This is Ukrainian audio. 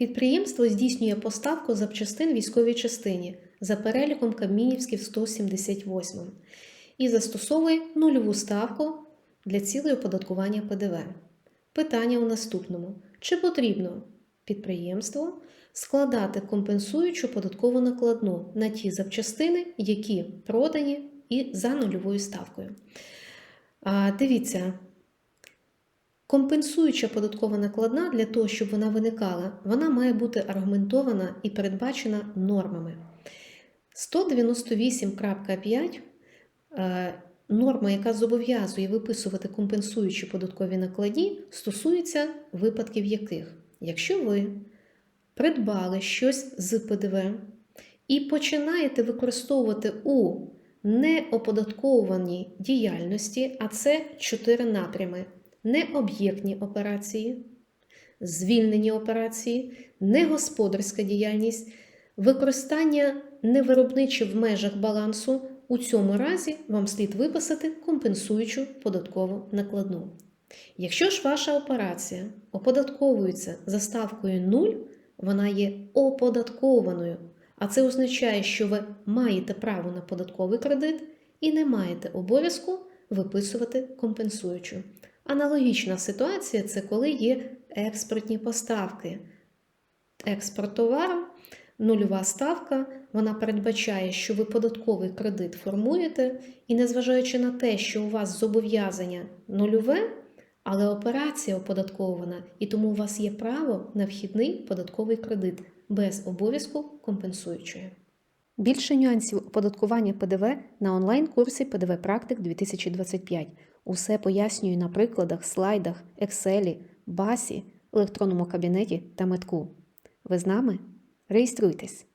Підприємство здійснює поставку запчастин військовій частині за переліком Кабмінівських 178 і застосовує нульову ставку для цілей оподаткування ПДВ. Питання у наступному: чи потрібно підприємству складати компенсуючу податкову накладну на ті запчастини, які продані і за нульовою ставкою? А, дивіться, Компенсуюча податкова накладна для того, щоб вона виникала, вона має бути аргументована і передбачена нормами. 198.5 е, норма, яка зобов'язує виписувати компенсуючі податкові накладні, стосується випадків яких, якщо ви придбали щось з ПДВ і починаєте використовувати у неоподаткованій діяльності, а це чотири напрями: необ'єктні операції, звільнені операції, негосподарська діяльність, використання невиробниче в межах балансу. У цьому разі вам слід виписати компенсуючу податкову накладну. Якщо ж ваша операція оподатковується за ставкою 0, вона є оподаткованою, а це означає, що ви маєте право на податковий кредит і не маєте обов'язку виписувати компенсуючу. Аналогічна ситуація це коли є експортні поставки. Експорт товару, нульова ставка, вона передбачає, що ви податковий кредит формуєте, і незважаючи на те, що у вас зобов'язання нульове, але операція оподаткована, і тому у вас є право на вхідний податковий кредит без обов'язку компенсуючої. Більше нюансів оподаткування ПДВ на онлайн-курсі ПДВ Практик 2025. Усе пояснюю на прикладах, слайдах, Excel, басі, електронному кабінеті та метку. Ви з нами? Реєструйтесь!